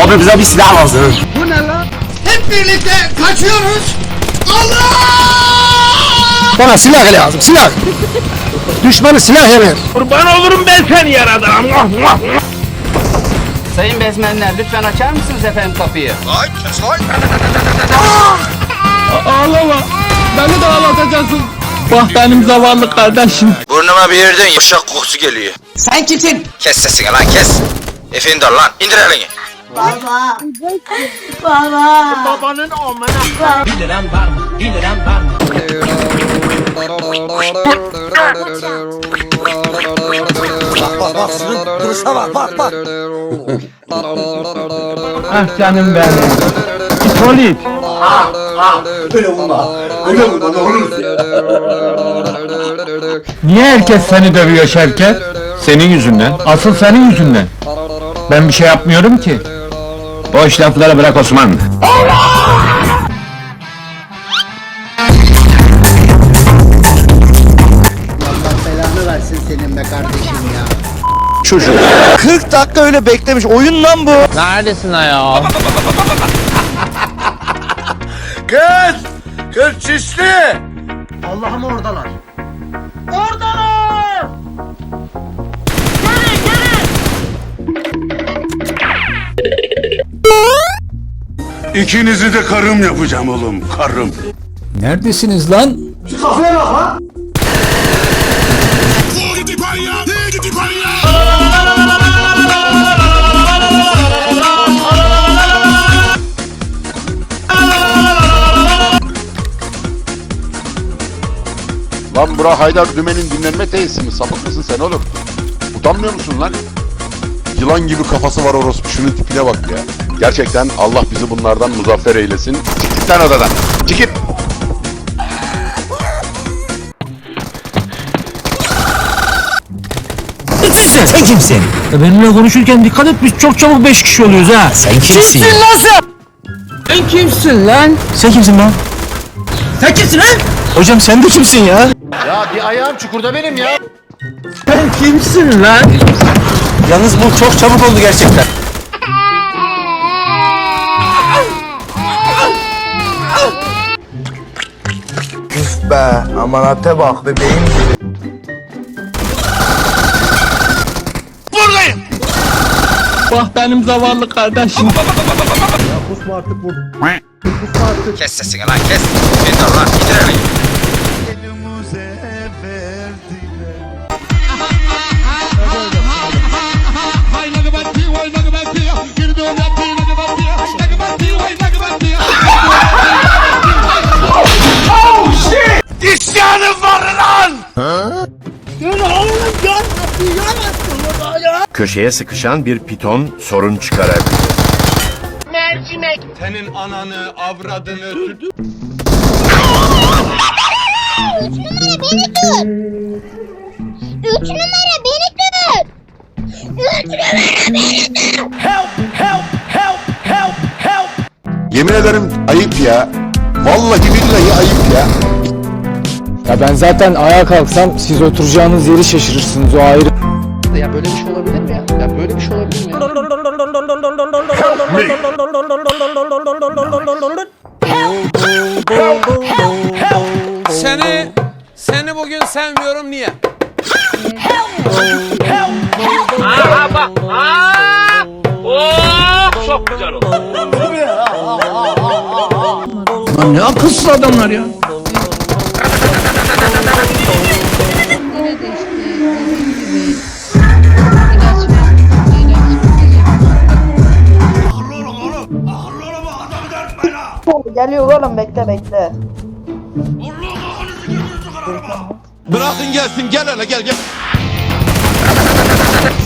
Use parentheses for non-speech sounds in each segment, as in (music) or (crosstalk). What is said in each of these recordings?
Abi bize bir silah lazım. Hep birlikte kaçıyoruz. Allah! Bana silah lazım silah. Düşmanı silah yemer. Kurban olurum ben seni yaradan. Sayın bezmenler lütfen açar mısınız efendim kapıyı? Ağlama. Beni de ağlatacaksın. Bak benim zavallı kardeşim. Burnuma bir yerden yumuşak kokusu geliyor. Sen kimsin? Kes sesini lan kes. Efendim lan indir elini. Baba. Baba. Babanın amına. Duruşa bak bak bak. Ah canım benim. Polis. Öyle vurma. Öyle vurma ne olur. Niye herkes seni dövüyor Şevket? Senin yüzünden. Asıl senin yüzünden. Ben bir şey yapmıyorum ki. Boş lafları bırak Osman. Allah belanı versin senin be kardeşim ya. Çocuk. 40 dakika öyle beklemiş. Oyun lan bu. Neredesin ya? Kız! Kız çişli! Allah'ım oradalar. İkinizi de karım yapacağım oğlum, karım. Neredesiniz lan? Lan bura Haydar Dümen'in dinlenme tesisi mi? Sapık mısın sen oğlum? Utanmıyor musun lan? Yılan gibi kafası var orospu şunun tipine bak ya. Gerçekten Allah bizi bunlardan muzaffer eylesin. Çık lan odadan. Çık git. Sen, sen kimsin? Benimle konuşurken dikkat et biz çok çabuk beş kişi oluyoruz ha. Sen kimsin? lan sen? Sen kimsin lan? Sen kimsin lan? Sen kimsin lan? Hocam sen de kimsin ya? Sen kimsin lan? Yalnız bu çok çabuk oldu gerçekten. Üf be amanate bak bebeğim gibi. Bak benim zavallı kardeşim. Kes sesini lan kes. Efendim lan indir Köşeye sıkışan bir piton sorun çıkarabilir. Senin ananı, avradını, Üç numara beni tut. Üç numara beni tut. Yemin ederim ayıp ya. Vallahi billahi ayıp ya. Ya ben zaten ayağa kalksam siz oturacağınız yeri şaşırırsınız o ayrı. Ya böyle bir şey olabilir mi ya? Ya böyle bir şey olabilir mi ya? Seni seni bugün sevmiyorum niye? Lan ne akılsız adamlar ya. Geliyor oğlum bekle bekle. Bırakın gelsin gel hele gel gel.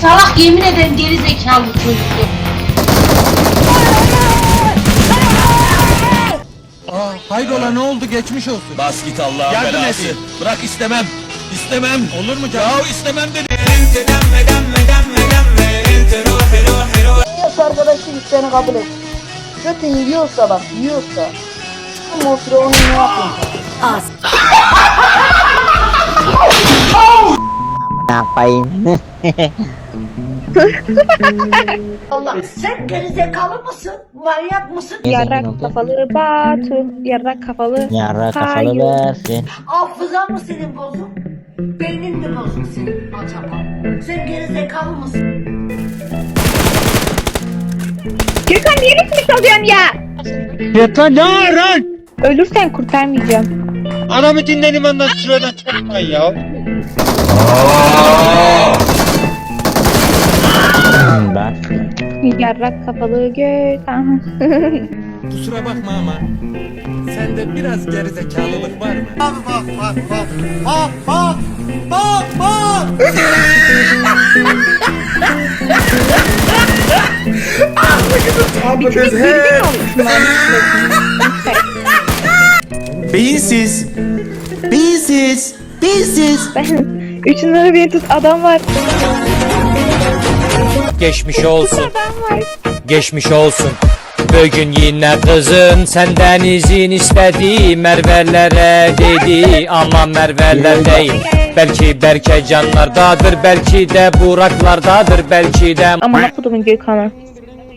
Salak yemin ederim geri zekalı çocuk. Hayrola ne oldu geçmiş olsun. Bas git Allah'ın Yardım belası. etsin. Bırak istemem. İstemem. Olur mu canım? Ya istemem dedi. Yes arkadaşı isteğini kabul et. Götün yiyorsa bak yiyorsa. Ama o sıra onu ne yapıyorsun? Az. ne yapayım? Sen gerizekalı mısın? Manyak mısın? Yarrak kafalı Batu. Yarrak kafalı. Yarra kafalı versin. Hafızan mı senin bozuk? Beynin mi bozuk senin acaba? Sen gerizekalı mısın? Gökhan niye resmi çalıyorsun ya? Yeter ne aran? Ölürsen kurtarmayacağım. Adamı dinledim ondan şuradan çıkmayın ya. Ben. Yarrak kafalı Gökhan. (laughs) Kusura bakma ama. Sende biraz gerizekalılık var mı? (laughs) Beyinsiz. Beyinsiz. Beyinsiz. Üç numara bir tut adam var. Geçmiş olsun. Adam var. Geçmiş olsun. Bugün yine kızım senden izin istedi Mervelere dedi ama Merveler değil Belki Berke canlardadır belki de Buraklardadır belki de Aman okudumun Gökhan'ı.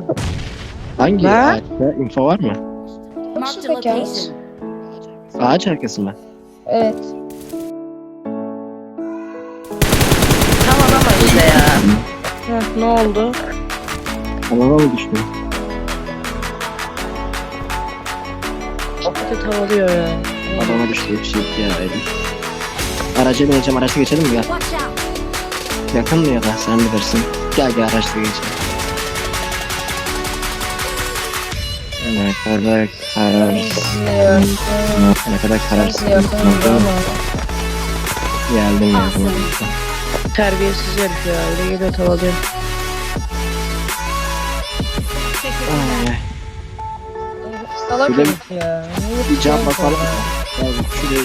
filmi. Hangi ağaçta info var mı? Ağaç arkası mı? Evet. Heh, ne oldu? Havava mı düştü? Çok kötü havalıyor ya. Havava düştü bir şey ya. Araca bineceğim araçla geçelim mi gel? Yakın mı ya da sen bilirsin. Gel gel araçla geçelim. Ne kadar kararsın. Ne kadar kararsın. Geldim geldim. Terbiyesiz herif ya. Öyle geliyor havalıyor. Ay, Salak herif ya. Bir cam bakalım. Ya, şuraya